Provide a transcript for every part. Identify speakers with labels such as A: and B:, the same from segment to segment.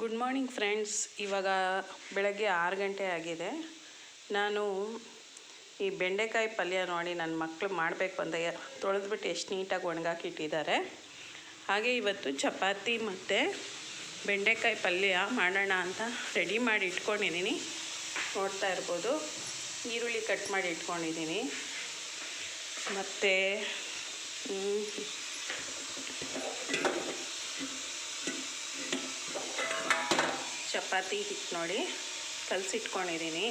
A: Good morning friends ಇವಾಗ ಬೆಳಗ್ಗೆ ಆರು ಗಂಟೆ ಆಗಿದೆ. ನಾನು ಈ ಬೆಂಡೆಕಾಯಿ ಪಲ್ಯ ನೋಡಿ ನನ್ನ ಮಕ್ಕಳು ಮಾಡಬೇಕು ಅಂತ ತೊಳೆದ್ಬಿಟ್ಟು ಎಷ್ಟು ನೀಟಾಗಿ ಒಣಗಾಕಿಟ್ಟಿದ್ದಾರೆ. ಹಾಗೆ ಇವತ್ತು ಚಪಾತಿ ಮತ್ತು ಬೆಂಡೆಕಾಯಿ ಪಲ್ಯ ಮಾಡೋಣ ಅಂತ ರೆಡಿ ಮಾಡಿ ಇಟ್ಕೊಂಡಿದ್ದೀನಿ. ನೋಡ್ತಾ ಇರ್ಬೋದು. ಈರುಳ್ಳಿ ಕಟ್ ಮಾಡಿ ಇಟ್ಕೊಂಡಿದ್ದೀನಿ. ಮತ್ತು ಚಪಾತಿ ಹಿಟ್ಟು ನೋಡಿ ಕಲಸಿಟ್ಕೊಂಡಿದ್ದೀನಿ.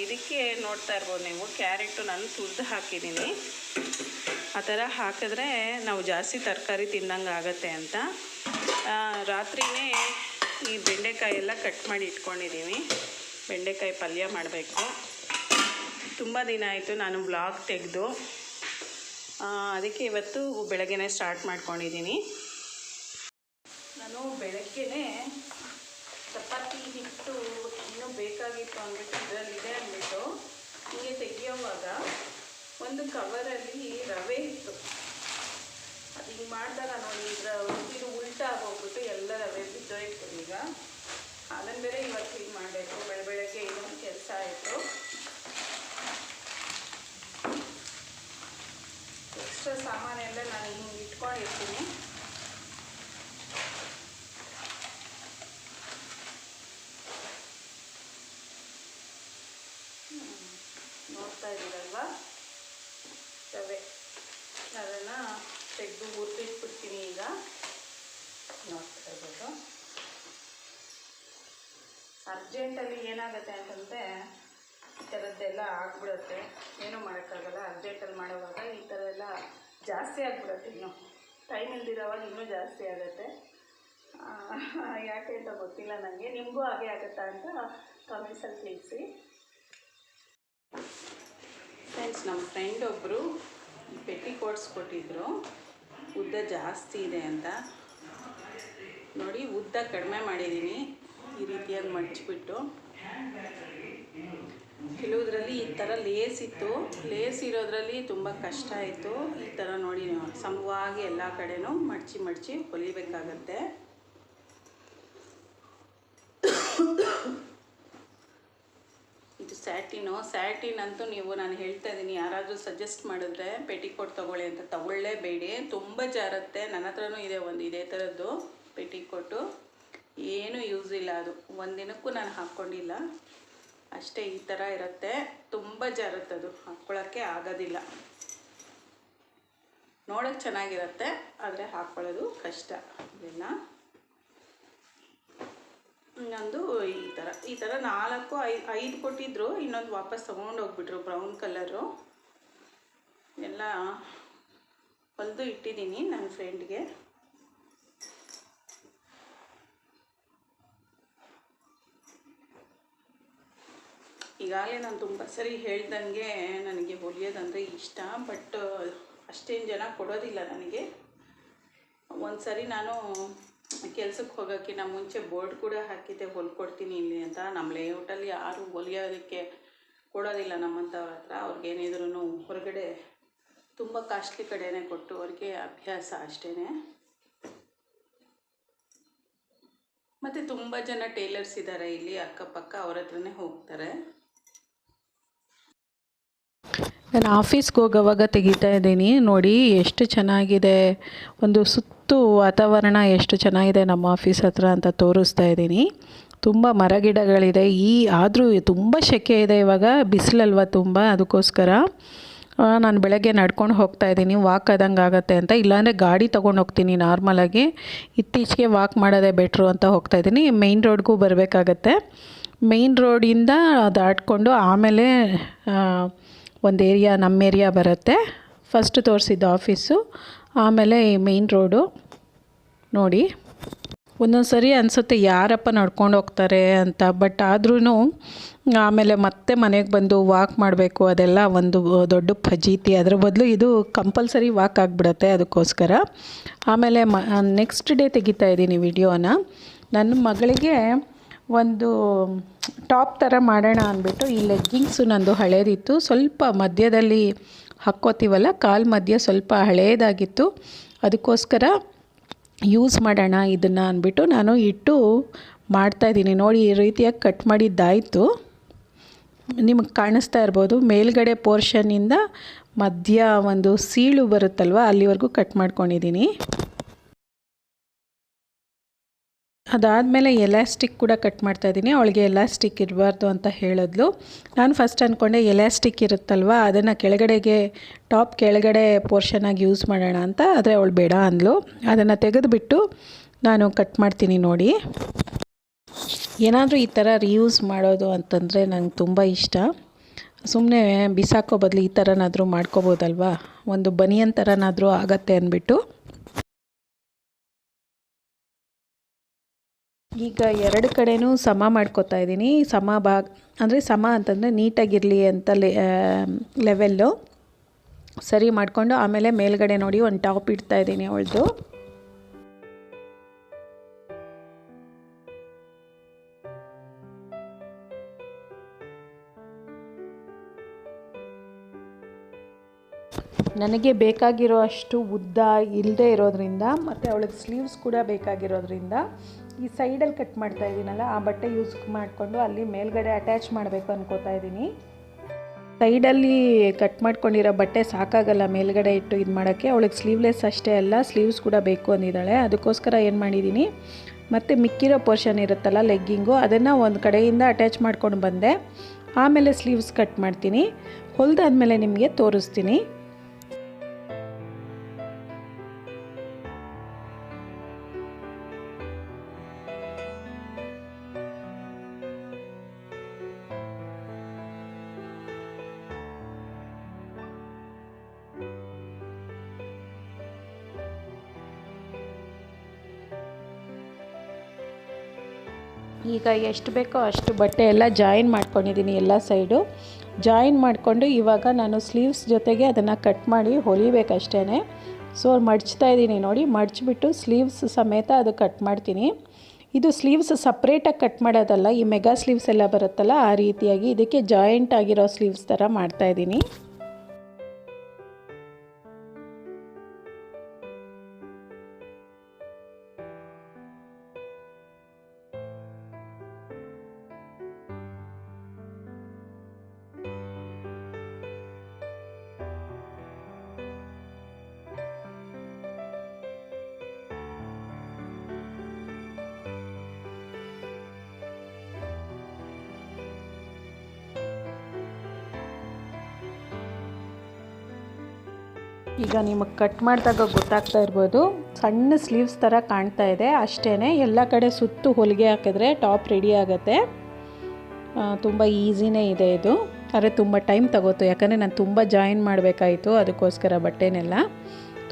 A: ಇದಕ್ಕೆ ನೋಡ್ತಾ ಇರ್ಬೋದು ನೀವು ಕ್ಯಾರೆಟು ನಾನು ತುರಿದು ಹಾಕಿದ್ದೀನಿ. ಆ ಥರ ಹಾಕಿದ್ರೆ ನಾವು ಜಾಸ್ತಿ ತರಕಾರಿ ತಿಂದಂಗೆ ಆಗತ್ತೆ ಅಂತ. ಆ, ರಾತ್ರಿನೇ ಈ ಬೆಂಡೆಕಾಯಿ ಎಲ್ಲ ಕಟ್ ಮಾಡಿ ಇಟ್ಕೊಂಡಿದ್ದೀನಿ ಬೆಂಡೆಕಾಯಿ ಪಲ್ಯ ಮಾಡಬೇಕು. ತುಂಬ ದಿನ ಆಯಿತು ನಾನು ಬ್ಲಾಗ್ ತೆಗೆದು. ಅದಕ್ಕೆ ಇವತ್ತು ಬೆಳಗ್ಗೆನೇ ಸ್ಟಾರ್ಟ್ ಮಾಡ್ಕೊಂಡಿದ್ದೀನಿ ನಾನು ಬೆಳಗ್ಗೆನೇ ಚಪಾತಿ ಹಿಟ್ಟು ಇನ್ನೂ ಬೇಕಾಗಿತ್ತು ಅಂದ್ಬಿಟ್ಟು ಇದರಲ್ಲಿದೆ ಅಂದ್ಬಿಟ್ಟು ಹಿಂಗೆ ತೆಗಿಯೋವಾಗ ಒಂದು ಕವರಲ್ಲಿ ರವೆ ಇತ್ತು ಅದು ಹಿಂಗೆ ಮಾಡಿದಾಗ ನೋಡಿ ಇದರ ಇದು ಉಲ್ಟಾ ಆಗೋಗ್ಬಿಟ್ಟು ಎಲ್ಲ ರವೆ ಬಿದ್ದೋಯ್ತು ಈಗ ಅದನ್ನು ಬೇರೆ ಇವತ್ತು ಹಿಂಗೆ ಮಾಡಬೇಕು ಬೆಳ ಬೆಳಗ್ಗೆ ಇನ್ನೊಂದು ಕೆಲಸ ಆಯಿತು ಎಕ್ಸ್ಟ್ರಾ ಸಾಮಾನೆಲ್ಲ ನಾನು ಹಿಂಗೆ ಇಟ್ಕೊಂಡಿರ್ತೀನಿ ನೋಡ್ತಾ ಇದ್ದೀರಲ್ವಾ ರವೆ ಅದನ್ನು ತೆಗೆದು ಹುರಿದಿಟ್ಬಿಡ್ತೀನಿ ಈಗ ನೋಡ್ತಾ ಇರ್ಬೋದು ಅರ್ಜೆಂಟಲ್ಲಿ ಏನಾಗುತ್ತೆ ಅಂತಂದರೆ ಈ ಥರದ್ದೆಲ್ಲ ಆಗ್ಬಿಡುತ್ತೆ. ಏನೂ ಮಾಡೋಕ್ಕಾಗಲ್ಲ. ಅರ್ಜೆಂಟಲ್ಲಿ ಮಾಡೋವಾಗ ಈ ಥರ ಎಲ್ಲ ಜಾಸ್ತಿ ಆಗ್ಬಿಡುತ್ತೆ ಇನ್ನೂ. ಟೈಮ್ ಇಲ್ದಿರೋವಾಗ ಇನ್ನೂ ಜಾಸ್ತಿ ಆಗುತ್ತೆ. ಯಾಕೆ ಅಂತ ಗೊತ್ತಿಲ್ಲ ನನಗೆ ನಿಮಗೂ ಹಾಗೆ ಆಗುತ್ತಾ ಅಂತ ಕಾಮೆಂಟ್ಸಲ್ಲಿ ತಿಳಿಸಿ. ಫ್ರೆಂಡ್ಸ್ ನಮ್ಮ ಫ್ರೆಂಡ್ ಒಬ್ಬರು ಪೆಟ್ಟಿ ಕೋಟ್ಸ್ ಕೊಟ್ಟಿದ್ರು. ಉದ್ದ ಜಾಸ್ತಿ ಇದೆ ಅಂತ. ನೋಡಿ, ಉದ್ದ ಕಡಿಮೆ ಮಾಡಿದ್ದೀನಿ ಈ ರೀತಿಯಾಗಿ ಮಡಚಿಬಿಟ್ಟು ಕೆಲವುದರಲ್ಲಿ ಈ ಥರ ಲೇಸ್ ಇತ್ತು. ಲೇಸ್ ಇರೋದ್ರಲ್ಲಿ ತುಂಬ ಕಷ್ಟ ಆಯಿತು. ಈ ಥರ ನೋಡಿ ಸಮವಾಗಿ ಎಲ್ಲ ಕಡೆನೂ ಮಡಚಿ ಮಡಚಿ ಹೊಲಿಬೇಕಾಗತ್ತೆ. ಇದು ಸ್ಯಾಟಿನು ಸ್ಯಾಟಿನ್ ಅಂತೂ ನೀವು, ನಾನು ಹೇಳ್ತಾ ಇದ್ದೀನಿ, ಯಾರಾದರೂ ಸಜೆಸ್ಟ್ ಮಾಡಿದ್ರೆ ಪೆಟಿಕೋಟ್ ತೊಗೊಳ್ಳಿ ಅಂತ. ತಗೊಳ್ಳೇಬೇಡಿ. ತುಂಬ ಜಾರತ್ತೆ. ನನ್ನ ಹತ್ರನೂ ಇದೆ ಒಂದು, ಇದೇ ಥರದ್ದು ಪೆಟಿಕೋಟು. ಏನೂ ಯೂಸ್ ಇಲ್ಲ ಅದು. ಒಂದಿನಕ್ಕೂ ನಾನು ಹಾಕ್ಕೊಂಡಿಲ್ಲ. ಅಷ್ಟೇ ಈ ಥರ ಇರುತ್ತೆ. ತುಂಬ ಅದು. ಹಾಕ್ಕೊಳ್ಳೋಕ್ಕೆ ಆಗೋದಿಲ್ಲ. ನೋಡೋಕ್ಕೆ ಚೆನ್ನಾಗಿರುತ್ತೆ, ಆದರೆ ಹಾಕ್ಕೊಳ್ಳೋದು ಕಷ್ಟ ಇದನ್ನ ಇನ್ನೊಂದು ಈ ಥರ. ಈ ಥರ ನಾಲ್ಕು ಐದು ಐದು ಕೊಟ್ಟಿದ್ರು, ಇನ್ನೊಂದು ವಾಪಸ್ ಹೋಗ್ಬಿಟ್ರು ಬ್ರೌನ್ ಕಲರು. ಎಲ್ಲ ಹೊಲಿದು ಇಟ್ಟಿದ್ದೀನಿ ನನ್ನ ಫ್ರೆಂಡ್ಗೆ ಈಗಾಗಲೇ ನಾನು ತುಂಬ ಸರಿ ಹೇಳ್ದಂಗೆ ನನಗೆ ಹೊಲಿಯೋದಂದರೆ ಇಷ್ಟ, ಬಟ್, ಅಷ್ಟೇನು ಜನ ಕೊಡೋದಿಲ್ಲ ನನಗೆ. ಒಂದು ಸರಿ ನಾನು ಕೆಲ್ಸಕ್ಕೆ ಹೋಗೋಕ್ಕಿಂತ ಮುಂಚೆ ಬೋರ್ಡ್ ಕೂಡ ಹಾಕಿದ್ದೆ, ಹೊಲ್ಕೊಡ್ತೀನಿ ಇಲ್ಲಿ ಅಂತ. ನಮ್ಮ ಲೇಔಟಲ್ಲಿ ಯಾರು ಹೊಲಿಯೋದಕ್ಕೆ ಕೊಡೋದಿಲ್ಲ ನಮ್ಮಂಥವ್ರ ಹತ್ರ. ಅವ್ರಿಗೇನಿದ್ರು ಹೊರಗಡೆ ತುಂಬ ಕಾಸ್ಟ್ಲಿ ಕಡೆನೇ ಕೊಟ್ಟು ಅವ್ರಿಗೆ ಅಭ್ಯಾಸ ಅಷ್ಟೇ ಮತ್ತು ತುಂಬ ಜನ ಟೇಲರ್ಸ್ ಇದ್ದಾರೆ ಇಲ್ಲಿ, ಅಕ್ಕಪಕ್ಕ ಅವ್ರ ಹತ್ರನೇ ಹೋಗ್ತಾರೆ.
B: ನಾನು ಆಫೀಸ್ಗೆ ಹೋಗೋವಾಗ ತೆಗಿತಾ ಇದ್ದೀನಿ. ನೋಡಿ ಎಷ್ಟು ಚೆನ್ನಾಗಿದೆ. ಒಂದು ಸುತ್ತು ವಾತಾವರಣ ಎಷ್ಟು ಚೆನ್ನಾಗಿದೆ ನಮ್ಮ ಆಫೀಸ್ ಹತ್ರ ಅಂತ ತೋರಿಸ್ತಾ ಇದ್ದೀನಿ. ತುಂಬ ಮರಗಿಡಗಳಿದೆ. ಈ ಆದರೂ ತುಂಬ ಸೆಕೆ ಇದೆ ಇವಾಗ. ಬಿಸಿಲಲ್ವ ತುಂಬ ಅದಕ್ಕೋಸ್ಕರ. ನಾನು ಬೆಳಗ್ಗೆ ನಡ್ಕೊಂಡು ಹೋಗ್ತಾ ಇದ್ದೀನಿ. ವಾಕ್ ಆದಂಗೆ ಆಗುತ್ತೆ ಅಂತ. ಇಲ್ಲಾಂದರೆ ಗಾಡಿ ತೊಗೊಂಡು ಹೋಗ್ತೀನಿ ನಾರ್ಮಲಾಗಿ ಇತ್ತೀಚೆಗೆ ವಾಕ್ ಮಾಡೋದೇ ಬೆಟ್ರು ಅಂತ ಹೋಗ್ತಾ ಇದ್ದೀನಿ. ಮೇಯ್ನ್ ರೋಡ್ಗೂ ಬರಬೇಕಾಗತ್ತೆ. ಮೇಯ್ನ್ ರೋಡಿಂದ ದಾಟ್ಕೊಂಡು ಆಮೇಲೆ ಒಂದು ಏರಿಯಾ ನಮ್ಮ ಏರಿಯಾ ಬರುತ್ತೆ. ಫಸ್ಟ್ ತೋರಿಸಿದ್ದು ಆಫೀಸು ಆಮೇಲೆ ಮೇಯ್ನ್ ರೋಡು ನೋಡಿ. ಒಂದೊಂದು ಸರಿ ಅನಿಸುತ್ತೆ ಯಾರಪ್ಪ ನಡ್ಕೊಂಡು ಹೋಗ್ತಾರೆ ಅಂತ ಬಟ್ ಆದ್ರೂ ಆಮೇಲೆ ಮತ್ತೆ ಮನೆಗೆ ಬಂದು ವಾಕ್ ಮಾಡಬೇಕು, ಅದೆಲ್ಲ ಒಂದು ದೊಡ್ಡ ಫಜೀತಿ. ಅದರ ಬದಲು ಇದು ಕಂಪಲ್ಸರಿ ವಾಕ್ ಆಗಿಬಿಡುತ್ತೆ ಅದಕ್ಕೋಸ್ಕರ. ಆಮೇಲೆ ಮ ನೆಕ್ಸ್ಟ್ ಡೇ ತೆಗಿತಾ ಇದ್ದೀನಿ ವಿಡಿಯೋನ ನನ್ನ ಮಗಳಿಗೆ ಒಂದು ಟಾಪ್ ಥರ ಮಾಡೋಣ ಅಂದ್ಬಿಟ್ಟು ಈ ಲೆಗ್ಗಿಂಗ್ಸು ನಂದು ಹಳೇದಿತ್ತು. ಸ್ವಲ್ಪ ಮಧ್ಯದಲ್ಲಿ ಹಾಕ್ಕೋತೀವಲ್ಲ, ಕಾಲು ಮಧ್ಯ ಸ್ವಲ್ಪ ಹಳೇದಾಗಿತ್ತು. ಅದಕ್ಕೋಸ್ಕರ ಯೂಸ್ ಮಾಡೋಣ ಇದನ್ನು ಅಂದ್ಬಿಟ್ಟು ನಾನು ಇಟ್ಟು ಮಾಡ್ತಾಯಿದ್ದೀನಿ ನೋಡಿ, ಈ ರೀತಿಯಾಗಿ ಕಟ್ ಮಾಡಿದ್ದಾಯಿತು. ನಿಮಗೆ ಕಾಣಿಸ್ತಾ ಇರ್ಬೋದು, ಮೇಲ್ಗಡೆ ಪೋರ್ಷನ್ನಿಂದ ಮಧ್ಯ ಒಂದು ಸೀಳು ಬರುತ್ತಲ್ವ, ಅಲ್ಲಿವರೆಗೂ ಕಟ್ ಮಾಡ್ಕೊಂಡಿದ್ದೀನಿ. ಅದಾದಮೇಲೆ ಎಲಾಸ್ಟಿಕ್ ಕೂಡ ಕಟ್ ಮಾಡ್ತಾ ಇದ್ದೀನಿ ಅವಳಿಗೆ ಎಲಾಸ್ಟಿಕ್ ಇರಬಾರ್ದು ಅಂತ ಹೇಳಿದ್ಲು. ನಾನು ಫಸ್ಟ್ ಅಂದ್ಕೊಂಡೆ ಎಲಾಸ್ಟಿಕ್ ಇರುತ್ತಲ್ವ? ಅದನ್ನು ಕೆಳಗಡೆಗೆ ಟಾಪ್ ಕೆಳಗಡೆ ಪೋರ್ಷನಾಗಿ ಯೂಸ್ ಮಾಡೋಣ ಅಂತ. ಆದರೆ ಅವಳು ಬೇಡ ಅಂದ್ಲು. ಅದನ್ನು ತೆಗೆದುಬಿಟ್ಟು ನಾನು ಕಟ್ ಮಾಡ್ತೀನಿ ನೋಡಿ. ಏನಾದರೂ ಈ ಥರ ರಿಯೂಸ್ ಮಾಡೋದು ಅಂತಂದರೆ ನಂಗೆ ತುಂಬ ಇಷ್ಟ. ಸುಮ್ಮನೆ ಬಿಸಾಕೋ ಬದಲು ಈ ಥರನಾದರೂ ಮಾಡ್ಕೋಬೋದಲ್ವಾ? ಒಂದು ಬನಿಯನ್ ಥರನಾದರೂ ಆಗತ್ತೆ ಅಂದ್ಬಿಟ್ಟು. ಈಗ ಎರಡು ಕಡೆನೂ ಸಮ ಮಾಡ್ಕೋತಾ ಇದ್ದೀನಿ. ಸಮ ಭಾಗ, ಅಂದರೆ ಸಮ ಅಂತಂದರೆ ನೀಟಾಗಿರಲಿ ಅಂತ ಲೆವೆಲ್ಲು ಸರಿ ಮಾಡಿಕೊಂಡು ಆಮೇಲೆ ಮೇಲ್ಗಡೆ ನೋಡಿ ಒಂದು ಟಾಪ್ ಇಡ್ತಾ ಇದ್ದೀನಿ ಅವಳದು. ನನಗೆ ಬೇಕಾಗಿರೋ ಅಷ್ಟು ಉದ್ದ ಇಲ್ಲದೆ ಇರೋದ್ರಿಂದ, ಮತ್ತು ಅವಳಿಗೆ ಸ್ಲೀವ್ಸ್ ಕೂಡ ಬೇಕಾಗಿರೋದ್ರಿಂದ ಈ ಸೈಡಲ್ಲಿ ಕಟ್ ಮಾಡ್ತಾ ಇದ್ದೀನಲ್ಲ, ಆ ಬಟ್ಟೆ ಯೂಸ್ ಮಾಡಿಕೊಂಡು ಅಲ್ಲಿ ಮೇಲ್ಗಡೆ ಅಟ್ಯಾಚ್ ಮಾಡಬೇಕು ಅನ್ಕೋತಾ ಇದ್ದೀನಿ. ಸೈಡಲ್ಲಿ ಕಟ್ ಮಾಡ್ಕೊಂಡಿರೋ ಬಟ್ಟೆ ಸಾಕಾಗಲ್ಲ, ಮೇಲ್ಗಡೆ ಇಟ್ಟು ಇದು ಮಾಡೋಕ್ಕೆ. ಅವಳಿಗೆ ಸ್ಲೀವ್ಲೆಸ್ ಅಷ್ಟೇ ಅಲ್ಲ ಸ್ಲೀವ್ಸ್ ಕೂಡ ಬೇಕು ಅಂದಿದ್ದಾಳೆ. ಅದಕ್ಕೋಸ್ಕರ ಏನು ಮಾಡಿದ್ದೀನಿ, ಮತ್ತು ಮಿಕ್ಕಿರೋ ಪೋರ್ಷನ್ ಇರುತ್ತಲ್ಲ ಲೆಗ್ಗಿಂಗು ಅದನ್ನು ಒಂದು ಕಡೆಯಿಂದ ಅಟ್ಯಾಚ್ ಮಾಡ್ಕೊಂಡು ಬಂದೆ. ಆಮೇಲೆ ಸ್ಲೀವ್ಸ್ ಕಟ್ ಮಾಡ್ತೀನಿ. ಹೊಲ್ದಾದ್ಮೇಲೆ ನಿಮಗೆ ತೋರಿಸ್ತೀನಿ. ಈಗ ಎಷ್ಟು ಬೇಕೋ ಅಷ್ಟು ಬಟ್ಟೆ ಎಲ್ಲ ಜಾಯಿನ್ ಮಾಡ್ಕೊಂಡಿದ್ದೀನಿ ಎಲ್ಲ ಸೈಡು ಜಾಯಿನ್ ಮಾಡಿಕೊಂಡು ಇವಾಗ ನಾನು ಸ್ಲೀವ್ಸ್ ಜೊತೆಗೆ ಅದನ್ನು ಕಟ್ ಮಾಡಿ ಹೊಲಿಬೇಕಷ್ಟೇ ಸೊ ಮಡ್ಚ್ತಾ ಇದ್ದೀನಿ ನೋಡಿ, ಮಡ್ಚಿಬಿಟ್ಟು ಸ್ಲೀವ್ಸ್ ಸಮೇತ ಅದು ಕಟ್ ಮಾಡ್ತೀನಿ. ಇದು ಸ್ಲೀವ್ಸ್ ಸಪ್ರೇಟಾಗಿ ಕಟ್ ಮಾಡೋದಲ್ಲ, ಈ ಮೆಗಾ ಸ್ಲೀವ್ಸ್ ಎಲ್ಲ ಬರುತ್ತಲ್ಲ, ಆ ರೀತಿಯಾಗಿ ಇದಕ್ಕೆ ಜಾಯಿಂಟ್ ಆಗಿರೋ ಸ್ಲೀವ್ಸ್ ಥರ ಮಾಡ್ತಾಯಿದ್ದೀನಿ ಈಗ ನಿಮಗೆ ಕಟ್ ಮಾಡಿದಾಗ ಗೊತ್ತಾಗ್ತಾ ಇರ್ಬೋದು. ಸಣ್ಣ ಸ್ಲೀವ್ಸ್ ಥರ ಕಾಣ್ತಾ ಇದೆ. ಅಷ್ಟೇ ಎಲ್ಲ ಕಡೆ ಸುತ್ತು ಹೊಲಿಗೆ ಹಾಕಿದ್ರೆ ಟಾಪ್ ರೆಡಿ ಆಗುತ್ತೆ. ತುಂಬ ಈಸಿನೇ ಇದೆ ಇದು. ಆದರೆ ತುಂಬ ಟೈಮ್ ತಗೋತು. ಯಾಕಂದರೆ ನಾನು ತುಂಬ ಜಾಯಿನ್ ಮಾಡಬೇಕಾಯಿತು ಅದಕ್ಕೋಸ್ಕರ ಬಟ್ಟೆನೆಲ್ಲ.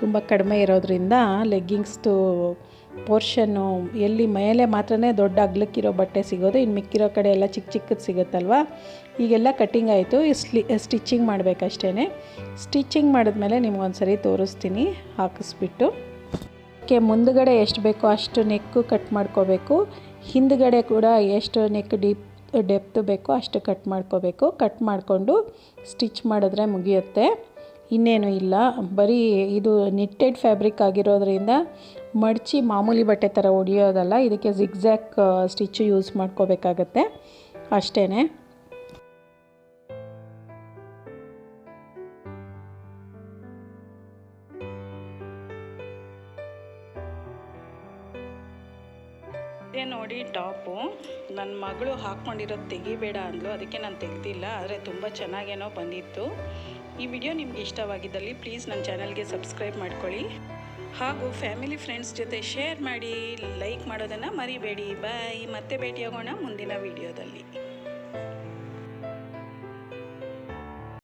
B: ತುಂಬ ಕಡಿಮೆ ಇರೋದ್ರಿಂದ ಲೆಗ್ಗಿಂಗ್ಸ್ದು ಪೋರ್ಷನ್ನು ಎಲ್ಲಿ ಮೇಲೆ ಮಾತ್ರನೇ ದೊಡ್ಡ ಅಗ್ಲಕ್ಕಿರೋ ಬಟ್ಟೆ ಸಿಗೋದು ಇನ್ನು ಮಿಕ್ಕಿರೋ ಕಡೆ ಎಲ್ಲ ಚಿಕ್ಕ ಚಿಕ್ಕದು ಸಿಗುತ್ತಲ್ವ? ಈಗೆಲ್ಲ ಕಟ್ಟಿಂಗ್ ಆಯಿತು. ಸ್ಲಿ ಸ್ಟಿಚ್ಚಿಂಗ್ ಮಾಡಬೇಕಷ್ಟೇ ಸ್ಟಿಚ್ಚಿಂಗ್ ಮಾಡಿದ್ಮೇಲೆ ನಿಮ್ಗೊಂದು ಸರಿ ತೋರಿಸ್ತೀನಿ. ಹಾಕಿಸ್ಬಿಟ್ಟು. ಓಕೆ, ಮುಂದುಗಡೆ ಎಷ್ಟು ಬೇಕೋ ಅಷ್ಟು ನೆಕ್ಕು ಕಟ್ ಮಾಡ್ಕೋಬೇಕು. ಹಿಂದುಗಡೆ ಕೂಡ ಎಷ್ಟು ನೆಕ್ ಡೀಪ್ ಡೆಪ್ತ್ ಬೇಕೋ ಅಷ್ಟು ಕಟ್ ಮಾಡ್ಕೋಬೇಕು. ಕಟ್ ಮಾಡಿಕೊಂಡು ಸ್ಟಿಚ್ ಮಾಡಿದ್ರೆ ಮುಗಿಯುತ್ತೆ. ಇನ್ನೇನು ಇಲ್ಲ. ಬರೀ ಇದು ನಿಟ್ಟೆಡ್ ಫ್ಯಾಬ್ರಿಕ್ ಆಗಿರೋದ್ರಿಂದ ಮಡಚಿ ಮಾಮೂಲಿ ಬಟ್ಟೆ ಥರ ಹೊಡಿಯೋದಲ್ಲ ಇದಕ್ಕೆ ಜಿಗ್ಜ್ಯಾಕ್ ಸ್ಟಿಚ್ಚು ಯೂಸ್ ಮಾಡ್ಕೋಬೇಕಾಗತ್ತೆ. ಅಷ್ಟೇ
A: ಹಾಕ್ಕೊಂಡಿರೋದು ತೆಗಿಬೇಡ ಅಂದ್ಲು. ಅದಕ್ಕೆ ನಾನು ತೆಗ್ದಿಲ್ಲ, ಆದರೆ ತುಂಬ ಚೆನ್ನಾಗೇನೋ ಬಂದಿತ್ತು. ಈ ವಿಡಿಯೋ ನಿಮ್ಗೆ ಇಷ್ಟವಾಗಿದ್ದಲ್ಲಿ ಪ್ಲೀಸ್ ನನ್ನ ಚಾನಲ್ಗೆ ಸಬ್ಸ್ಕ್ರೈಬ್ ಮಾಡ್ಕೊಳ್ಳಿ. ಹಾಗೂ ಫ್ಯಾಮಿಲಿ ಫ್ರೆಂಡ್ಸ್ ಜೊತೆ ಶೇರ್ ಮಾಡಿ ಲೈಕ್ ಮಾಡೋದನ್ನು ಮರಿಬೇಡಿ. ಬಾಯ್ ಮತ್ತೆ ಭೇಟಿಯಾಗೋಣ ಮುಂದಿನ ವಿಡಿಯೋದಲ್ಲಿ.